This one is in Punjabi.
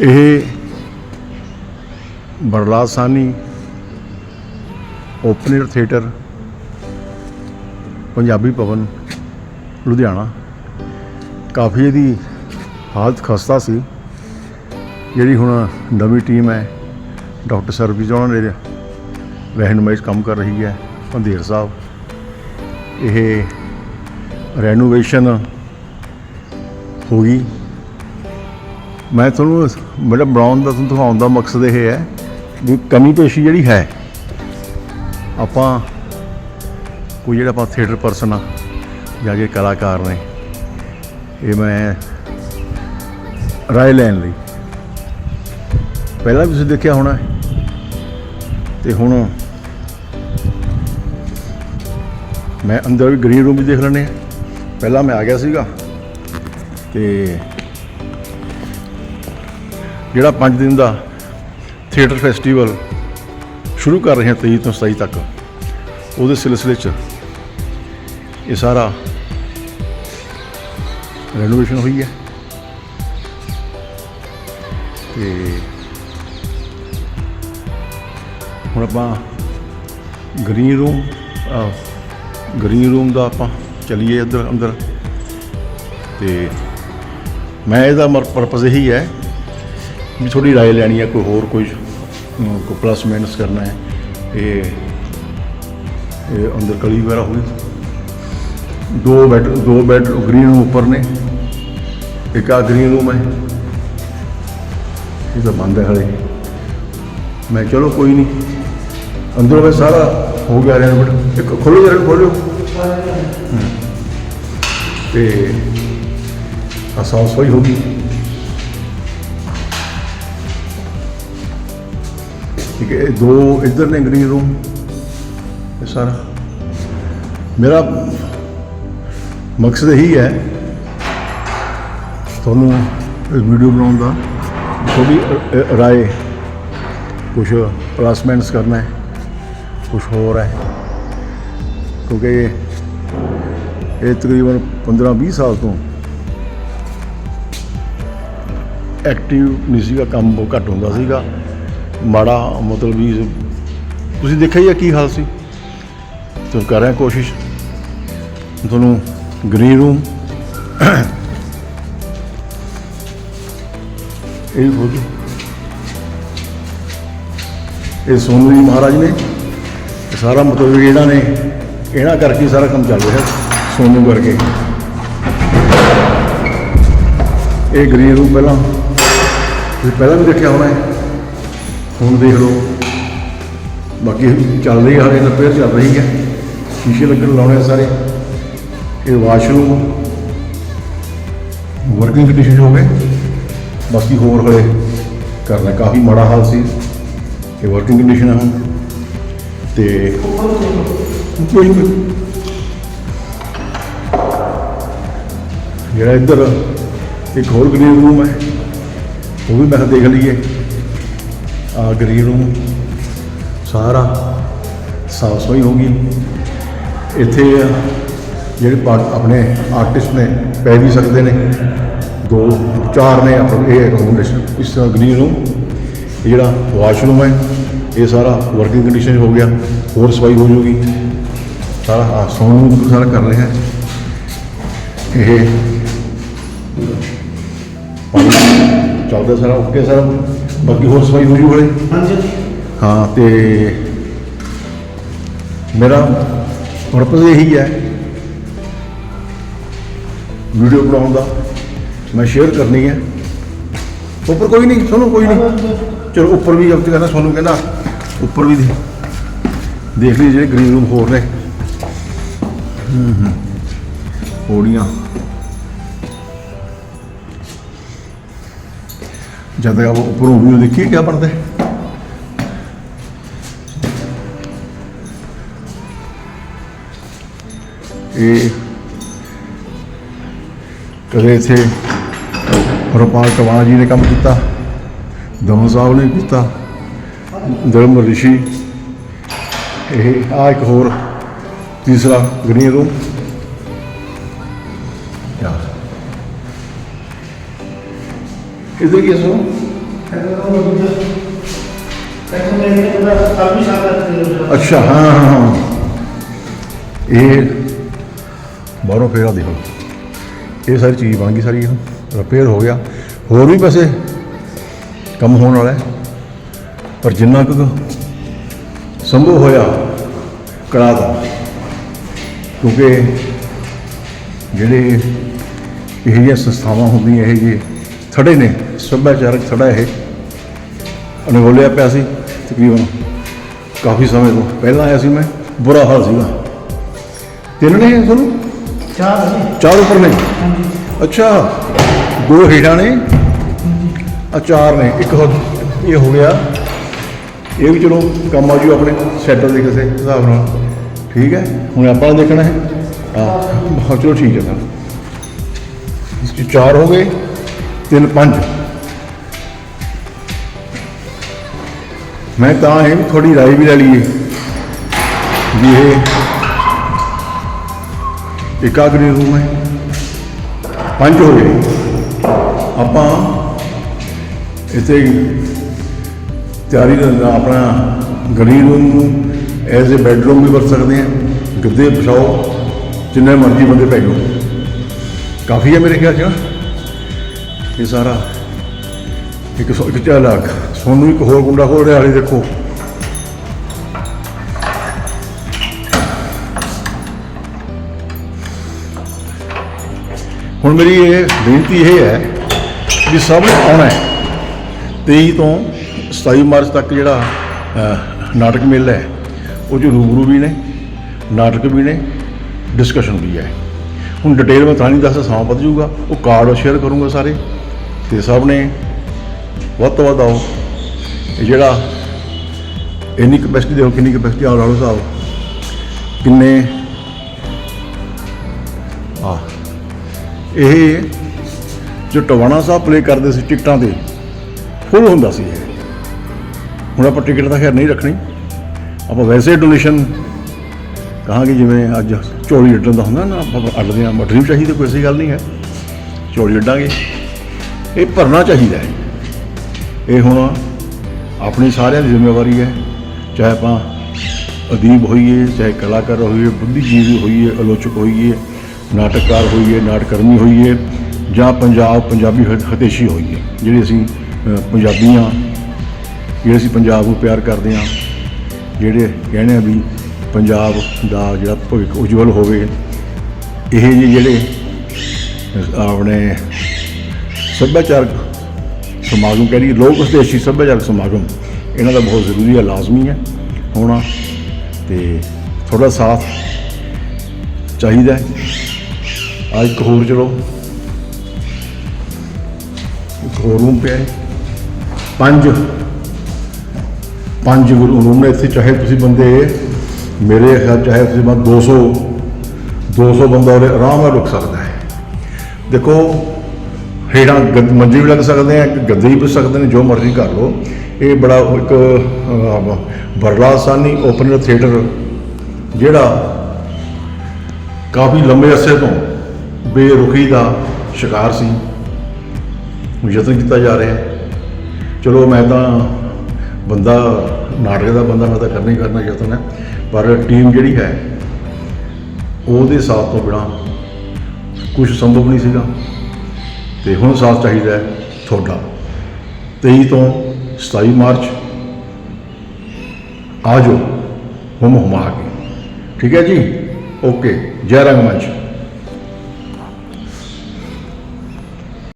ਇਹ Balraj Sahni open air theatre, Punjabi Bhawan, Ludhiana. ਕਾਫੀ ਇਹਦੀ ਹਾਲਤ ਖਸਤਾ ਸੀ, ਜਿਹੜੀ ਹੁਣ ਨਵੀਂ ਟੀਮ ਹੈ, ਡਾਕਟਰ ਸਰਬਜੀਤ ਉਹਨਾਂ ਦੇ ਰਹਿਨੁਮਾਈ 'ਚ ਕੰਮ ਕਰ ਰਹੀ ਹੈ, ਪੰਧੇਰ ਸਾਹਿਬ। ਇਹ ਰੈਨੋਵੇਸ਼ਨ ਹੋ ਗਈ। ਮੈਂ ਤੁਹਾਨੂੰ ਮੇਰਾ ਬਣਾਉਣ ਦਾ ਤੁਹਾਨੂੰ ਦਿਖਾਉਣ ਦਾ ਮਕਸਦ ਇਹ ਹੈ ਵੀ ਕਮੀ ਪੇਸ਼ੀ ਜਿਹੜੀ ਹੈ, ਆਪਾਂ ਕੋਈ ਜਿਹੜਾ ਆਪਾਂ ਥੀਏਟਰ ਪਰਸਨ ਆ ਜਾਂ ਜੇ ਕਲਾਕਾਰ ਨੇ, ਇਹ ਮੈਂ ਰਾਏ ਲੈਣ ਲਈ ਪਹਿਲਾਂ ਵੀ ਤੁਸੀਂ ਦੇਖਿਆ ਹੋਣਾ ਹੈ। ਤੇ ਹੁਣ ਮੈਂ ਅੰਦਰ ਵੀ ਗ੍ਰੀਨ ਰੂਮ ਵੀ ਦੇਖ ਲੈਣੇ ਆ ਪਹਿਲਾਂ ਮੈਂ ਆ ਗਿਆ ਸੀਗਾ ਤੇ ਜਿਹੜਾ 5 ਦਿਨ ਦਾ ਥੀਏਟਰ ਫੈਸਟੀਵਲ ਸ਼ੁਰੂ ਕਰ ਰਹੇ ਹਾਂ 23 ਤੋਂ 27 ਤੱਕ, ਉਹਦੇ ਸਿਲਸਿਲੇ 'ਚ ਇਹ ਸਾਰਾ ਰੈਨੋਵੇਸ਼ਨ ਹੋਈ ਹੈ। ਤੇ ਹੁਣ ਆਪਾਂ ਗ੍ਰੀਨ ਰੂਮ ਗ੍ਰੀਨ ਰੂਮ ਦਾ ਆਪਾਂ ਚਲੀਏ ਇੱਧਰ ਅੰਦਰ। ਤੇ ਮੈਂ ਇਹਦਾ ਪਰਪਸ ਇਹੀ ਹੈ ਵੀ ਥੋੜੀ ਰਾਏ ਲੈਣੀ ਹੈ ਕੋਈ ਹੋਰ ਕੋਈ ਅਮ, ਕੋਈ ਪਲੱਸ ਮਾਈਨਸ ਕਰਨਾ ਹੈ। ਇਹ ਇਹ ਅੰਦਰ ਕਲੀ ਵਗੈਰਾ ਹੋਈ। ਦੋ ਬੈਡ ਦੋ ਬੈੱਡ ਗ੍ਰੀਨ ਰੂਮ ਉੱਪਰ ਨੇ। ਇੱਕ ਆ ਗ੍ਰੀਨ ਰੂਮ ਹੈ। ਇਹ ਤਾਂ ਬੰਦ ਹੈ ਹਲੇ। ਮੈਂ ਚਲੋ ਕੋਈ ਨਹੀਂ। ਅੰਦਰੋਂ ਮੈਂ ਸਾਰਾ ਹੋ ਗਿਆ ਰੈਨੋਵੇਟ ਇੱਕ ਖੋਲੋ ਜਰਾ ਖੋਲੋ ਹਮ। ਤੇ ਆ ਸਾਫ਼ ਸਫ਼ਾਈ ਹੋ ਗਈ। ਠੀਕ ਹੈ, ਇਹ ਦੋ ਇੱਧਰ ਨੇ ਗ੍ਰੀਨ ਰੂਮ, ਇਹ ਸਾਰਾ। ਮੇਰਾ ਮਕਸਦ ਇਹੀ ਹੈ, ਤੁਹਾਨੂੰ ਇਸ ਵੀਡੀਓ ਬਣਾਉਣ ਦਾ ਥੋੜੀ ਰਾਏ ਕੁਝ ਪਲਸਮੈਂਟਸ ਕਰਨਾ ਹੈ ਕੁਝ ਹੋਰ ਹੈ। ਕਿਉਂਕਿ ਇਹ ਤਕਰੀਬਨ 15-20 ਸਾਲ ਤੋਂ ਐਕਟਿਵ ਨਹੀਂ ਸੀਗਾ, ਕੰਮ ਬਹੁਤ ਘੱਟ ਹੁੰਦਾ ਸੀਗਾ। ਮਾੜਾ ਮਤਲਬ ਵੀ ਤੁਸੀਂ ਦੇਖਿਆ ਹੀ ਆ ਕੀ ਹਾਲ ਸੀ? ਤੇ ਕਰ ਰਹੇ ਕੋਸ਼ਿਸ਼। ਤੁਹਾਨੂੰ ਗ੍ਰੀਨ ਰੂਮ ਇਹ ਫੋਟੋ ਇਹ ਸੋਨੂ ਜੀ ਮਹਾਰਾਜ ਨੇ ਸਾਰਾ ਮਤਲਬ ਵੀ ਇਹਨਾਂ ਨੇ, ਇਹਨਾਂ ਕਰਕੇ ਸਾਰਾ ਕੰਮ ਚੱਲ ਰਿਹਾ ਸੋਨੂ ਕਰਕੇ। ਇਹ ਗ੍ਰੀਨ ਰੂਮ ਪਹਿਲਾਂ, ਤੁਸੀਂ ਪਹਿਲਾਂ ਵੀ ਦੇਖਿਆ ਹੋਣਾ ਹੈ। ਹੁਣ ਦੇਖ ਲਓ। ਬਾਕੀ ਚੱਲ ਰਹੀ ਹੈ ਹਾਲੇ ਰਿਪੇਅਰ ਚੱਲ ਰਹੀ ਹੈ ਸ਼ੀਸ਼ੇ ਲੱਗਣ ਲਾਉਣੇ ਆ ਸਾਰੇ। ਇਹ ਵਾਸ਼ਰੂਮ। ਵਰਕਿੰਗ ਕੰਡੀਸ਼ਨ ਹੋ ਗਏ। ਬਾਕੀ ਹੋਰ ਹਲੇ ਕਰਨਾ ਕਾਫੀ ਮਾੜਾ ਹਾਲ ਸੀ। ਇਹ ਵਰਕਿੰਗ ਕੰਡੀਸ਼ਨ ਹੈ ਹੁਣ। ਤੇ ਕੋਈ ਜਿਹੜਾ ਇੱਧਰ ਇੱਕ ਹੋਰ ਗ੍ਰੀਨ ਰੂਮ ਹੈ ਉਹ ਵੀ ਮੈਂ ਦੇਖ ਲਈਏ। ਆ ਗ੍ਰੀਨ ਰੂਮ ਸਾਰਾ ਸਾਫ਼ ਸਫ਼ਾਈ ਹੋ ਗਈ। ਇੱਥੇ ਜਿਹੜੇ ਆਪਣੇ ਆਰਟਿਸਟ ਨੇ, ਪੈ ਵੀ ਸਕਦੇ ਨੇ। ਦੋ, ਚਾਰ ਨੇ ਆਪਣੇ ਇਹ ਅਕੋਮੋਡੇਸ਼ਨ ਇਸ ਤਰ੍ਹਾਂ ਗ੍ਰੀਨ ਰੂਮ ਇਹ ਜਿਹੜਾ ਵਾਸ਼ਰੂਮ ਹੈ, ਇਹ ਸਾਰਾ ਵਰਕਿੰਗ ਕੰਡੀਸ਼ਨ ਹੋ ਗਿਆ। ਹੋਰ ਸਫ਼ਾਈ ਹੋ ਜੂਗੀ। ਸਾਰਾ ਆ ਸੌਣ ਨੂੰ ਸਾਰਾ ਕਰ ਰਿਹਾ। ਇਹ ਚੱਲਦਾ ਸਾਰਾ ਓਕੇ ਸਾਰਾ। ਬਾਕੀ ਹੋਰ ਸਫ਼ਾਈ ਹੋ ਜੂ ਹਲੇ ਹਾਂ ਤੇ ਮੇਰਾ ਪਰਪਸ ਇਹੀ ਹੈ ਵੀਡੀਓ ਬਣਾਉਣ ਦਾ। ਮੈਂ ਸ਼ੇਅਰ ਕਰਨੀ ਹੈ। ਉੱਪਰ ਕੋਈ ਨਹੀਂ ਸੁਣੋ ਕੋਈ ਨਹੀਂ। ਚਲੋ ਉੱਪਰ ਵੀ ਜਦ ਕਹਿੰਦਾ ਤੁਹਾਨੂੰ ਕਹਿੰਦਾ ਉੱਪਰ ਵੀ ਦੇਖ। ਲਈ ਜਿਹੜੇ ਗ੍ਰੀਨ ਰੂਮ ਹੋਰ ਨੇ। ਹੂੰ ਹੂੰ। ਪੌੜੀਆਂ। ਜਦ ਤੱਕ ਆਪਾਂ ਉੱਪਰੋਂ ਵੀਡੀਓ ਦੇਖੀਏ ਕਿਆ ਬਣਦਾ ਹੈ? ਇਹ ਕਦੇ ਇੱਥੇ ਰਪਾਲ ਟਵਾਣਾ ਜੀ ਨੇ ਕੰਮ ਕੀਤਾ, ਦਮਨ ਸਾਹਿਬ ਨੇ ਕੀਤਾ ਧਰਮ ਰਿਸ਼ੀ, ਇਹ ਆ ਇੱਕ ਹੋਰ ਤੀਸਰਾ ਗ੍ਰੀਨ ਰੂਮ ਯਾ ਇਧਰ ਕੀ ਸੋ ਅੱਛਾ, ਹਾਂ ਹਾਂ ਹਾਂ। ਇਹ ਬਾਹਰੋਂ ਫੇਰਾ ਦੇਖੋ ਇਹ ਸਾਰੀ ਚੀਜ਼ ਬਣ ਗਈ ਸਾਰੀ ਰਿਪੇਅਰ ਹੋ ਗਿਆ। ਹੋਰ ਵੀ ਪੈਸੇ ਕੰਮ ਹੋਣ ਵਾਲਾ ਹੈ। ਪਰ ਜਿੰਨਾ ਕੁ ਸੰਭਵ ਹੋਇਆ, ਕਰਾ ਦਾ ਕਿਉਂਕਿ ਜਿਹੜੇ ਇਹ ਜਿਹੀਆਂ ਸੰਸਥਾਵਾਂ ਹੁੰਦੀਆਂ, ਇਹ ਜਿਹੇ ਥੜੇ ਨੇ ਸੱਭਿਆਚਾਰਕ ਥੜਾ ਇਹ। ਅਨਗੋਲਿਆ ਪਿਆ ਸੀ ਤਕਰੀਬਨ ਕਾਫੀ ਸਮੇਂ ਤੋਂ। ਪਹਿਲਾਂ ਆਇਆ ਸੀ ਮੈਂ ਬੁਰਾ ਹਾਲ ਸੀਗਾ। ਤਿੰਨ ਨੇ ਤੁਹਾਨੂੰ? ਚਾਰ ਉੱਪਰ ਨੇ? ਅੱਛਾ ਦੋ ਹੇਠਾਂ ਨੇ? ਚਾਰ ਨੇ ਇੱਕ ਇਹ ਹੋ ਗਿਆ। ਇਹ ਵੀ ਚਲੋ ਕੰਮ ਆ ਜੂ ਆਪਣੇ ਸੈਟਲ ਦੇ ਕਿਸੇ ਹਿਸਾਬ ਨਾਲ। ਠੀਕ ਹੈ ਹੁਣ ਆਪਾਂ ਦੇਖਣਾ ਹੈ। ਆ ਚਲੋ ਠੀਕ ਹੈ ਸਰ ਇਸ ਚਾਰ ਹੋ ਗਏ। ਤਿੰਨ ਪੰਜ। ਮੈਂ ਤਾਂ ਇਹ ਵੀ ਥੋੜੀ ਰਾਏ ਵੀ ਲੈ ਲਈਏ ਵੀ ਇਹ ਇਕਾਗਰੀ ਰੂਮ ਹੈ। ਪੰਜ ਹੋ ਗਏ। ਆਪਾਂ ਇੱਥੇ ਤਿਆਰੀ ਦਾ ਆਪਣਾ ਗਰੀ ਰੂਮ ਨੂੰ ਐਜ਼ ਅ ਬੈਡਰੂਮ ਵੀ ਵਰਤ ਸਕਦੇ ਹਾਂ। ਗੱਦੇ ਵਿਛਾਓ ਜਿੰਨੇ ਮਰਜ਼ੀ ਬੰਦੇ ਪੈ ਜਾਓ ਕਾਫੀ ਹੈ ਮੇਰੇ ਖਿਆਲ ਚ। ਇਹ ਸਾਰਾ ਇੱਕ ਸੌ ਇੱਕ ਚਾਰ ਲੱਖ। ਸੋਨੂੰ ਇੱਕ ਹੋਰ ਗੁੰਡਾ ਖੋਲ ਰਿਹਾ ਦੇਖੋ। ਹੁਣ ਮੇਰੀ ਇਹ ਬੇਨਤੀ ਇਹ ਹੈ ਵੀ ਸਭ ਨੇ ਆਉਣਾ ਹੈ। 23 ਤੋਂ 27 ਮਾਰਚ ਤੱਕ ਜਿਹੜਾ ਨਾਟਕ ਮੇਲਾ ਹੈ, ਉਹ 'ਚ ਰੂਬਰੂ ਵੀ ਨੇ, ਨਾਟਕ ਵੀ ਨੇ ਡਿਸਕਸ਼ਨ ਵੀ ਹੈ। ਹੁਣ ਡਿਟੇਲ ਮੈਂ ਤਾਂ ਨਹੀਂ ਦੱਸ ਸਮਾਂ ਵੱਧ ਜਾਊਗਾ। ਉਹ ਕਾਰਡ ਸ਼ੇਅਰ ਕਰੂੰਗਾ ਸਾਰੇ। ਤੇ ਸਭ ਨੇ ਵੱਧ ਤੋਂ ਵੱਧ ਆਓ। ਇਹ ਜਿਹੜਾ ਇੰਨੀ ਕਪੈਸਿਟੀ ਦੇਖੋ, ਕਿੰਨੀ ਕਪੈਸਿਟੀ ਆ ਲਾਲੋ ਸਾਹਿਬ। ਕਿੰਨੇ ਆ। ਇਹ ਜੋ ਟਵਾਣਾ ਸਾਹਿਬ ਪਲੇ ਕਰਦੇ ਸੀ ਟਿਕਟਾਂ ਤੇ ਫੁੱਲ ਹੁੰਦਾ ਸੀ ਇਹ। ਹੁਣ ਆਪਾਂ ਟਿਕਟ ਤਾਂ ਖੈਰ ਨਹੀਂ ਰੱਖਣੀ। ਆਪਾਂ ਵੈਸੇ ਡੋਨੇਸ਼ਨ ਕਹਾਂਗੇ, ਜਿਵੇਂ ਅੱਜ ਝੋਲੀ ਅੱਡਣ ਦਾ ਹੁੰਦਾ ਨਾ, ਆਪਾਂ ਅੱਡਦੇ ਆ ਮਟਰੀ ਚਾਹੀਦੀ, ਕੋਈ ਐਸੀ ਗੱਲ ਨਹੀਂ ਹੈ। ਝੋਲੀ ਅੱਡਾਂਗੇ। ਇਹ ਭਰਨਾ ਚਾਹੀਦਾ ਹੈ। ਇਹ ਹੁਣ ਆਪਣੀ ਸਾਰਿਆਂ ਦੀ ਜ਼ਿੰਮੇਵਾਰੀ ਹੈ। ਚਾਹੇ ਆਪਾਂ ਅਦੀਬ ਹੋਈਏ, ਚਾਹੇ ਕਲਾਕਾਰ ਹੋਈਏ, ਬੁੱਧੀਜੀਵੀ ਹੋਈਏ, ਆਲੋਚਕ ਹੋਈਏ, ਨਾਟਕਕਾਰ ਹੋਈਏ, ਨਾਟਕਰਮੀ ਹੋਈਏ, ਜਾਂ ਪੰਜਾਬ, ਪੰਜਾਬੀ ਹ- ਹਿਤੈਸ਼ੀ ਹੋਈਏ, ਜਿਹੜੇ ਅਸੀਂ ਪੰਜਾਬੀ ਪੰਜਾਬੀਆਂ, ਜਿਹੜੇ ਅਸੀਂ ਪੰਜਾਬ ਨੂੰ ਪਿਆਰ ਕਰਦੇ ਹਾਂ, ਜਿਹੜੇ ਕਹਿੰਦੇ ਆ ਵੀ ਪੰਜਾਬ ਦਾ ਜਿਹੜਾ ਭਵਿੱਖ ਉਜਵਲ ਹੋਵੇ, ਇਹ ਜਿਹੇ ਜਿਹੜੇ ਆਪਣੇ ਸੱਭਿਆਚਾਰਕ ਸਮਾਗਮ ਕਹਿ ਲਈਏ, ਲੋਕ ਉਦੇਸ਼ੀ ਸੱਭਿਆਚਾਰਕ ਸਮਾਗਮ। ਇਹਨਾਂ ਦਾ ਬਹੁਤ ਜ਼ਰੂਰੀ ਹੈ, ਲਾਜ਼ਮੀ ਹੈ, ਹੋਣਾ ਤੇ ਥੋੜਾ ਸਾਥ ਚਾਹੀਦਾ ਹੈ। ਅੱਜ ਇੱਕ ਹੋਰ ਚਲੋ। ਇੱਕ ਹੋਰ ਰੂਮ ਪਿਆ ਪੰਜ। ਪੰਜ ਰੂਮ ਨੇ ਇੱਥੇ, ਚਾਹੇ ਤੁਸੀਂ ਬੰਦੇ ਮੇਰੇ ਖਿਆਲ ਚਾਹੇ ਤੁਸੀਂ ਬੰਦ 200 200 ਬੰਦਾ ਉਹਦੇ ਆਰਾਮ ਨਾਲ ਰੁਕ ਸਕਦਾ ਹੈ। ਦੇਖੋ ਹੇਠਾਂ ਗੱਦ- ਮੰਜੇ ਵੀ ਲੱਗ ਸਕਦੇ ਆ ਇੱਕ ਗੱਦੇ ਵੀ ਸਕਦੇ ਨੇ ਜੋ ਮਰਜ਼ੀ ਕਰ ਲਓ। ਇਹ ਬੜਾ ਇੱਕ ਅਹ, ਬਰਲਾ ਸਾਨੀ ਓਪਨ ਥੀਏਟਰ ਜਿਹੜਾ ਕਾਫੀ ਲੰਬੇ ਅਰਸੇ ਤੋਂ ਬੇਰੁਖੀ ਦਾ ਸ਼ਿਕਾਰ ਸੀ। ਯਤਨ ਕੀਤਾ ਜਾ ਰਿਹਾ। ਚਲੋ ਮੈਂ ਤਾਂ ਬੰਦਾ ਨਾਟਕ ਦਾ ਬੰਦਾ ਮੈਂ ਤਾਂ ਕਰਨਾ ਹੀ ਕਰਨਾ ਯਤਨ ਹੈ। ਪਰ ਟੀਮ ਜਿਹੜੀ ਹੈ ਉਹਦੇ ਸਾਥ ਤੋਂ ਬਿਨਾ ਕੁਝ ਸੰਭਵ ਨਹੀਂ ਸੀਗਾ। ਤੇ ਹੁਣ ਸਾਥ ਚਾਹੀਦਾ ਹੈ ਤੁਹਾਡਾ। 23 ਤੋਂ 27 ਮਾਰਚ ਆ ਜਾਓ ਹਮ ਹੁਮਾ ਕੇ। ਠੀਕ ਹੈ ਜੀ? ਓਕੇ, ਜੈ ਰੰਗਮੰਚ।